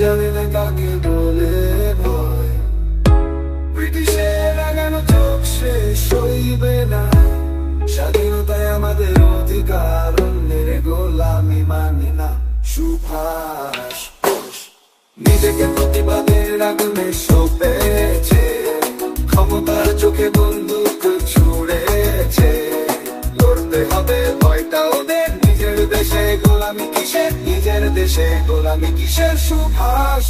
জানে না কাকে বলে ভয় লাগানো চোখ সে সইবে না স্বাধীনতায় আমাদের অধিকার অন্যের গোলামি মানে না সুভাষ নিজেকে প্রতিবাদের আগুনে সপেছে ক্ষমতার চোখে বন্দুক ছুড়েছে দেশে গোলামি কিসের? নিজের দেশে গোলামি কিসের? সুভাষ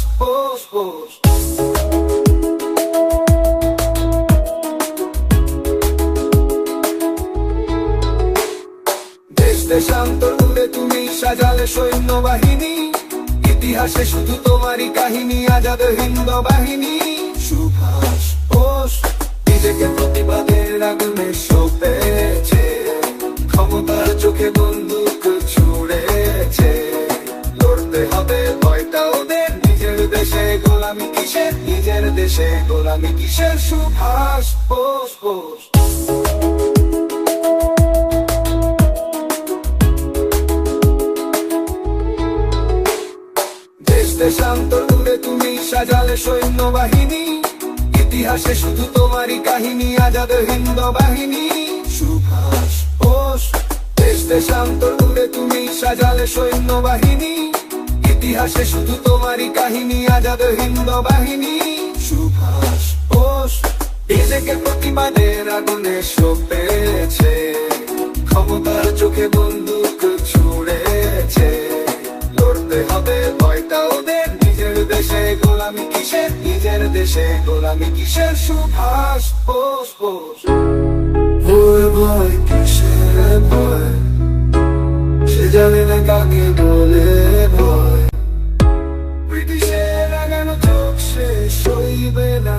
দেশান্তর তুমি সাজালে সৈন্যবাহিনী। ইতিহাসে শুধু তোমারই কাহিনী, আজাদ হিন্দ বাহিনী। ক্ষমতার চোখে বন্দুক ছুড়েছে। তুমি সাজালে সৈন্যবাহিনী। ইতিহাসে শুধু তোমারই কাহিনী, আজাদ হিন্দ বাহিনী। সুভাষ দেশ দেশান্তর দূরে তুমি সাজালে সৈন্যবাহিনী। ইতিহাসে শুধু তোমারই কাহিনী, আজাদ হিন্দ বাহিনী। সুভাষ বোস নিজেকে প্রতিবাদের আগুনে সপেছে। ক্ষমতার চোখে বন্দুক ছুড়েছে। লড়তে হবে ভয়টা ওদের, নিজের দেশে গোলামি কিসের? নিজের দেশে গোলামি কিসের? সুভাষ বোস বোস। ভয় ভয় কিসের ভয়? জানে না কাকে বলে না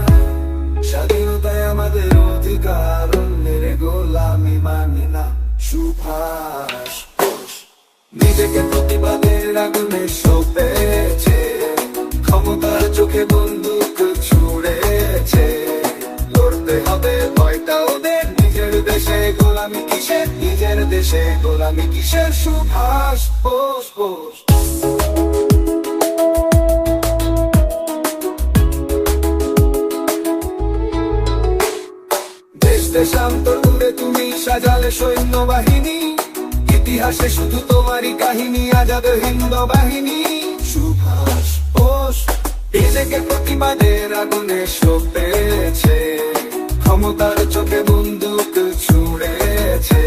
স্বাধীনতায় আমাদের অধিকার অন্যের গোলামি মানে না সুভাষ নিজেকে প্রতিবাদের আগুনে সপেছে ক্ষমতার চোখে বন্দুক ছুড়েছে লড়তে হবে ভয়টা ওদের নিজের দেশে গোলামি কিসের? নিজের দেশে গোলামি কিসের? সুভাষ বোস বোস। দেশ দেশান্তর দূরে তুমি সাজালে সৈন্যবাহিনী। ইতিহাসে শুধু তোমারই কাহিনী, আজাদ হিন্দ বাহিনী। সুভাষ বোস, নিজেকে প্রতিবাদের আগুনে সপেছে ক্ষমতার চোখে বন্দুক ছুড়েছে।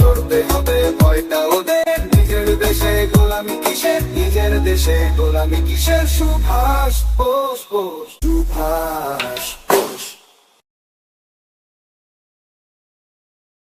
লড়তে হবে ভয়টা ওদের। নিজের দেশে গোলামি কিসের? নিজের দেশে গোলামি কিসের? সুভাষ সুভাষ।